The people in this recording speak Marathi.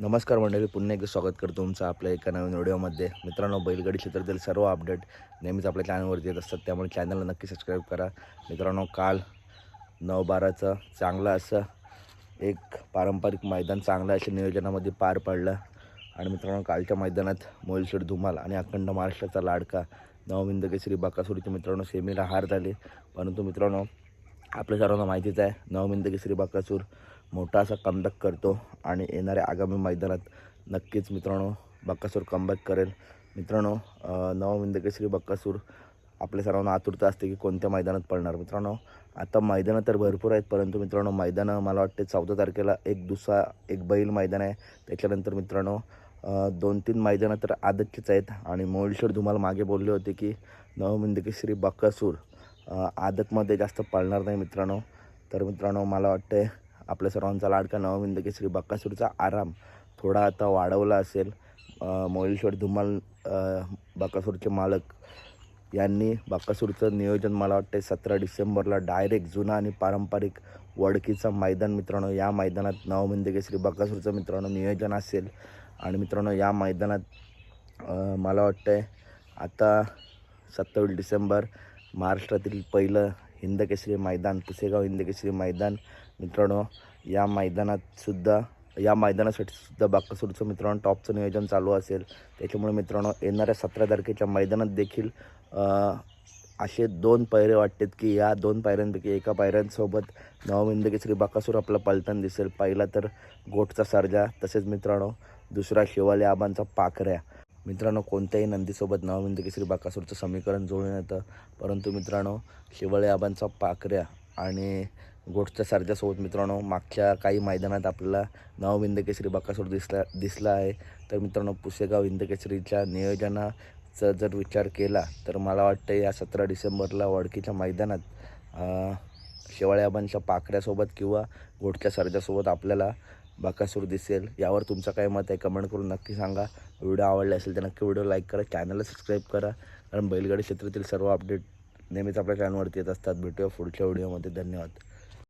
नमस्कार मंडळी पुन्हा एकदा स्वागत करतो तुमचं आपल्या एका नवीन व्हिडिओमध्ये. मित्रांनो बैलगाडी क्षेत्रातील सर्व अपडेट नेहमीच आपल्या चॅनलवरती येत असतात त्यामुळे चॅनलला नक्की सबस्क्राईब करा. मित्रांनो काल नऊ बाराचं चांगलं असं एक पारंपरिक मैदान चांगलं अशा नियोजनामध्ये पार पडलं. आणि मित्रांनो कालच्या मैदानात मोलशेड धुमाल आणि अखंड महाराष्ट्राचा लाडका नवविंद केसरी बाकासुरीचे मित्रांनो सेमीला हार झाले. परंतु मित्रांनो आपल्या सर्वांना माहितीच आहे नवमिंद केसरी बाकासूर मोठा असा कमबॅक करतो आणि येणाऱ्या आगामी मैदानात नक्कीच मित्रांनो बक्कासूर कमबॅक करेल. मित्रांनो नवमिंदकी नवमिंद केसरी बक्कासूर आपल्या सर्वांना आतुरता असते की कोणत्या मैदानात पडणार मित्रांनो आता मैदानं तर भरपूर आहेत परंतु मित्रांनो मैदानं मला वाटते चौदा तारखेला एक दुसरा एक बैल मैदान आहे. त्याच्यानंतर मित्रांनो दोन तीन मैदानं तर आदतचीच आहेत. आणि मोळशेड धुमाल मागे बोलले होते की नवमिंदकी श्री बक्कासूर आदतमध्ये जास्त पळणार नाही मित्रांनो. तर मित्रांनो मला वाटते आपल्या सर्वांचा लाडका नवमिंद केसरी बक्कासूरचा आराम थोडा आता वाढवला असेल. मोहिलेश्वर धुमाल बक्कासूरचे बकासूरचे मालक यांनी बकासूरचं नियोजन मला वाटते सतरा डिसेंबरला डायरेक्ट जुना आणि पारंपरिक वडकीचं मैदान मित्रांनो. या मैदानात नवमिंद केसरी बकासूरचं मित्रांनो नियोजन असेल. आणि मित्रांनो या मैदानात मला वाटतं आता सत्तावीस डिसेंबर महाराष्ट्रातील पहिलं हिंदकेसरी मैदान पुसेगाव हिंदकेसरी मैदान. मित्रांनो या मैदानात सुद्धा या मैदानासाठी सुद्धा बाकासूरचं मित्रांनो टॉपचं नियोजन चालू असेल. त्याच्यामुळे मित्रांनो येणाऱ्या सतरा तारखेच्या मैदानात देखील असे दोन पायरे वाटतात की या दोन पायऱ्यांपैकी एका पायऱ्यांसोबत नवमिंदकेसरी बाकासूर आपला पलटण दिसेल. पहिला तर गोठचा सरजा तसेच मित्रांनो दुसरा शिवाले आबांचा पाखऱ्या. मित्रांनो कोणत्याही नंदीसोबत नवमिंद केसरी बाकासूरचं समीकरण जुळून येतं. परंतु मित्रांनो शिवळे आबांचा पाखऱ्या आणि गोटच्या सारख्यासोबत मित्रांनो मागच्या काही मैदानात आपल्याला नवविंद केसरी बाकासूर दिसला दिसला आहे. तर मित्रांनो पुसेगाव विंदकेसरीच्या नियोजनाचा जर विचार केला तर मला वाटतं या सतरा डिसेंबरला वडकीच्या मैदानात शेवाळ्याबांच्या शेवाळे पाखऱ्यासोबत किंवा गोटच्या सरजासोबत आपल्याला बाकासूर दिसेल यावर तुमचं काय मत आहे कमेंट करून नक्की सांगा. व्हिडिओ आवडला असेल तर नक्की व्हिडिओ लाईक करा चॅनलला सबस्क्राईब करा. कारण बैलगाडी क्षेत्रातील सर्व अपडेट नेहमीच आपल्या चॅनलवरती येत असतात. भेटूया पुढच्या व्हिडिओमध्ये. धन्यवाद.